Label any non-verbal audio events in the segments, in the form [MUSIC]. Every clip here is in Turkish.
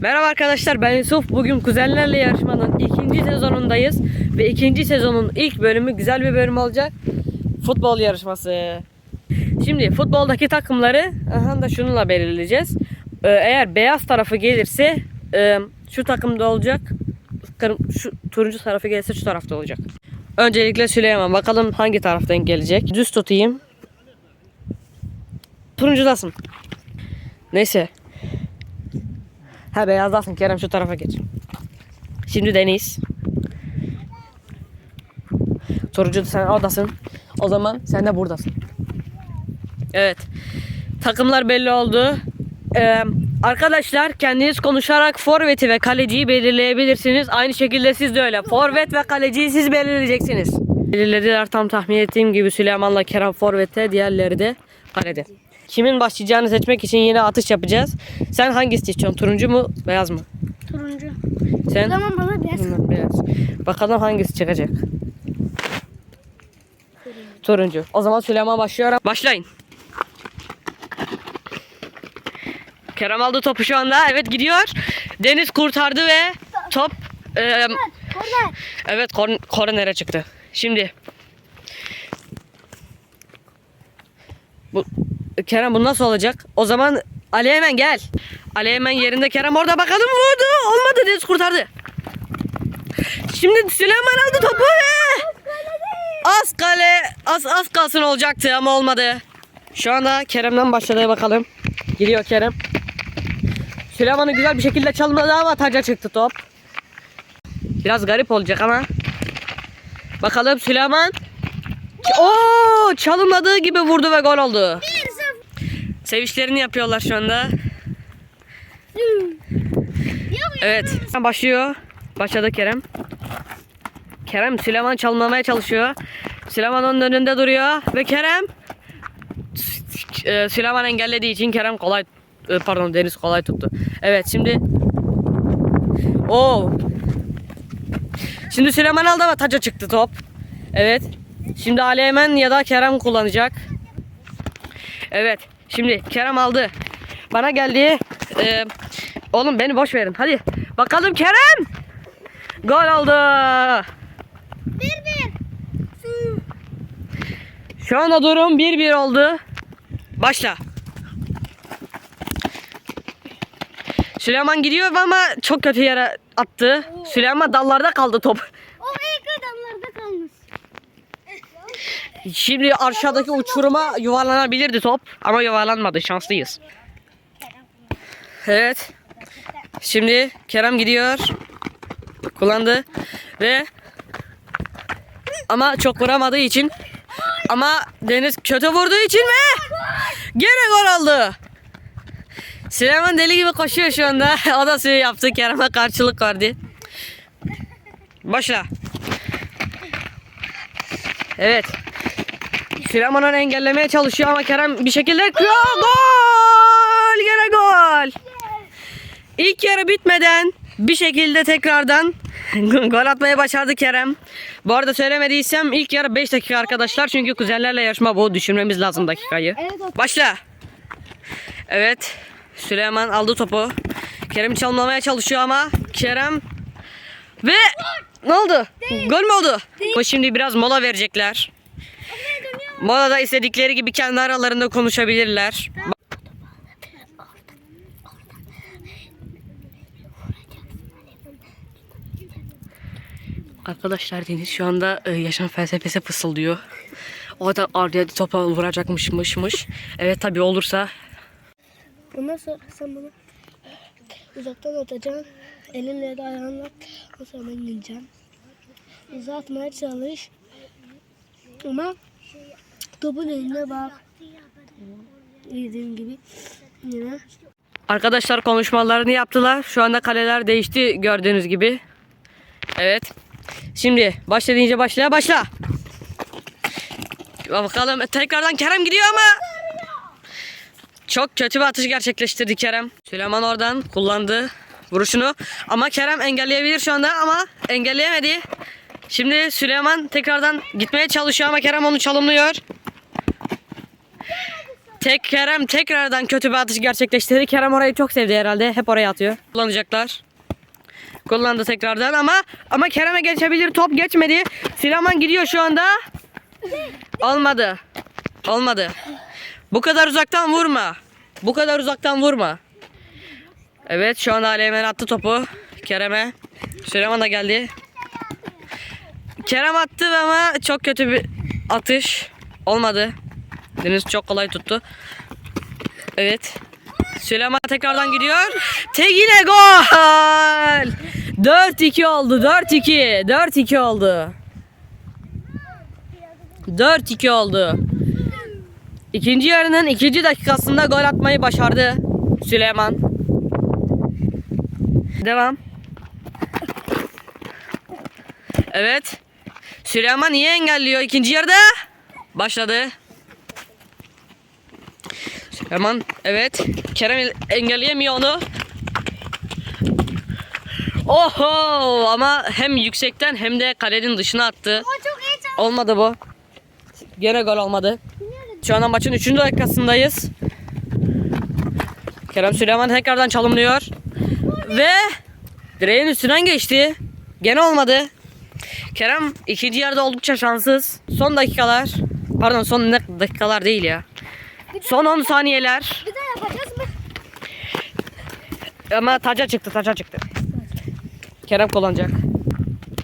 Merhaba arkadaşlar ben Yusuf. Bugün kuzenlerle yarışmanın ikinci sezonundayız. Ve ikinci sezonun ilk bölümü güzel bir bölüm olacak. Futbol yarışması. Şimdi futboldaki takımları aha da şununla belirleyeceğiz. Ee, eğer beyaz tarafı gelirse e, şu takımda olacak. Şu turuncu tarafı gelirse şu tarafta olacak. Öncelikle Süleyman bakalım hangi taraftan gelecek. Düz tutayım. Turuncudasın. Neyse. Ha beyazdasın Kerem şu tarafa geç. Şimdi Deniz. Turuncu sen oradasın. O zaman sen de buradasın. Evet. Takımlar belli oldu. Ee, arkadaşlar kendiniz konuşarak forveti ve kaleciyi belirleyebilirsiniz. Aynı şekilde siz de öyle. Forvet ve kaleciyi siz belirleyeceksiniz. Belirlediler tam tahmin ettiğim gibi Süleyman'la Kerem forvette, diğerleri de kalede. Kimin başlayacağını seçmek için yine atış yapacağız. Sen hangisi istiyorsun? Turuncu mu, beyaz mı? Turuncu. Sen? O zaman bana beyaz. Hı, beyaz. Bakalım hangisi çıkacak. Turuncu. O zaman Süleyman başlıyor. Başlayın. Kerem aldı topu şu anda. Evet gidiyor. Deniz kurtardı ve top e, Korner. evet kor kornere çıktı. Şimdi bu Kerem bu nasıl olacak? O zaman Ali hemen gel. Ali hemen yerinde Kerem orada bakalım vurdu. Olmadı Deniz kurtardı. Şimdi Süleyman aldı topu ve az kale az az kalsın olacaktı ama olmadı. Şu anda Kerem'den başladı bakalım. Gidiyor Kerem. Süleyman'ı güzel bir şekilde çalmadı ama taca çıktı top. Biraz garip olacak ama. Bakalım Süleyman. Oo çalınmadığı gibi vurdu ve gol oldu. Sevinçlerini yapıyorlar şu anda. Evet. Başlıyor. Başladı Kerem. Kerem Süleyman çalmamaya çalışıyor. Süleyman onun önünde duruyor ve Kerem e, Süleyman engellediği için Kerem kolay e, pardon Deniz kolay tuttu. Evet şimdi Oo. Şimdi Süleyman aldı ama taca çıktı top. Evet. Şimdi Ali Eymen ya da Kerem kullanacak. Evet. Şimdi Kerem aldı. Bana geldi. Ee, oğlum beni boş verin. Hadi. Bakalım Kerem. Gol oldu. Bir bir. Şu anda durum 1-1 oldu. Başla. Süleyman gidiyor ama çok kötü yere attı. Süleyman dallarda kaldı top. O Şimdi aşağıdaki uçuruma yuvarlanabilirdi top ama yuvarlanmadı. Şanslıyız. Evet. Şimdi Kerem gidiyor. Kullandı ve ama çok vuramadığı için ama Deniz kötü vurduğu için ve gene gol oldu. Süleyman deli gibi koşuyor şu anda. [LAUGHS] O da suyu yaptı. Kerem'e karşılık verdi. Başla. Evet. Süleyman onu engellemeye çalışıyor ama Kerem bir şekilde Yo, gol! Gene gol! İlk yarı bitmeden bir şekilde tekrardan [LAUGHS] gol atmayı başardı Kerem. Bu arada söylemediysem ilk yarı 5 dakika arkadaşlar. Çünkü kuzenlerle yarışma bu. Düşünmemiz lazım dakikayı. Başla. Evet. Süleyman aldı topu. Kerem çalmamaya çalışıyor ama Kerem ve ne oldu? Gol mü oldu? Bu şimdi biraz mola verecekler. Molada istedikleri gibi kendi aralarında konuşabilirler. Arkadaşlar Deniz şu anda e, yaşam felsefesi fısıldıyor. O da araya topa vuracakmışmışmış. Evet tabi olursa Ondan sonra sen bunu uzaktan atacaksın. Elinle da ayağınla. O sonra ben gideceğim. Uzağa atmaya çalış. Ama topun eline bak. Dediğim gibi. Yine. Arkadaşlar konuşmalarını yaptılar. Şu anda kaleler değişti gördüğünüz gibi. Evet. Şimdi başla deyince başla başla. Bakalım tekrardan Kerem gidiyor ama çok kötü bir atış gerçekleştirdi Kerem. Süleyman oradan kullandı vuruşunu ama Kerem engelleyebilir şu anda ama engelleyemedi. Şimdi Süleyman tekrardan gitmeye çalışıyor ama Kerem onu çalımlıyor. Tek Kerem tekrardan kötü bir atış gerçekleştirdi. Kerem orayı çok sevdi herhalde. Hep oraya atıyor. Kullanacaklar. Kullandı tekrardan ama ama Kerem'e geçebilir. Top geçmedi. Silaman gidiyor şu anda. Olmadı. Olmadı. Bu kadar uzaktan vurma. Bu kadar uzaktan vurma. Evet şu anda Aleymen attı topu. Kerem'e. Süleyman da geldi. Kerem attı ama çok kötü bir atış. Olmadı. Deniz çok kolay tuttu. Evet. Süleyman tekrardan gidiyor. Tek gol. 4-2 oldu. 4-2. 4-2 oldu. 4-2 oldu. İkinci yarının ikinci dakikasında gol atmayı başardı Süleyman. Devam. Evet. Süleyman niye engelliyor ikinci yarıda? Başladı. Süleyman evet. Kerem engelleyemiyor onu. Oho ama hem yüksekten hem de kalenin dışına attı. O çok heyecanlı. Olmadı bu. Gene gol olmadı. Şu anda maçın 3. dakikasındayız. Kerem Süleyman tekrardan çalımlıyor. Ve direğin üstünden geçti. Gene olmadı. Kerem ikinci yarıda oldukça şanssız. Son dakikalar. Pardon son dakikalar değil ya. Son 10 saniyeler. Bir daha yapacağız mı? Ama taca çıktı taca çıktı. Kerem kullanacak.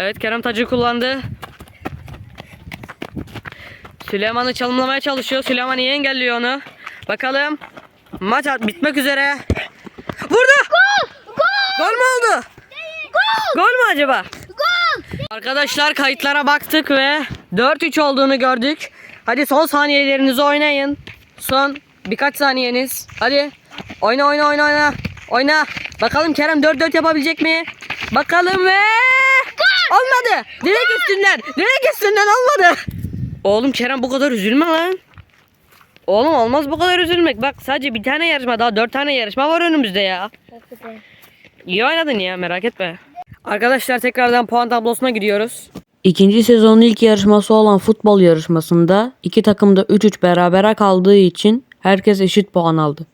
Evet Kerem tacı kullandı. Süleyman'ı çalımlamaya çalışıyor. Süleyman iyi engelliyor onu. Bakalım. Maç bitmek üzere. Vurdu. Gol! Gol! Gol mu oldu? Gol! Gol mu acaba? Gol! Arkadaşlar kayıtlara baktık ve 4-3 olduğunu gördük. Hadi son saniyelerinizi oynayın. Son birkaç saniyeniz. Hadi. Oyna oyna oyna oyna. Oyna. Bakalım Kerem 4-4 yapabilecek mi? Bakalım ve olmadı. Direkt üstünden. Direkt üstünden olmadı. Oğlum Kerem bu kadar üzülme lan. Oğlum olmaz bu kadar üzülmek. Bak sadece bir tane yarışma daha dört tane yarışma var önümüzde ya. İyi oynadın ya merak etme. Arkadaşlar tekrardan puan tablosuna gidiyoruz. İkinci sezonun ilk yarışması olan futbol yarışmasında iki takım da 3-3 berabere kaldığı için herkes eşit puan aldı.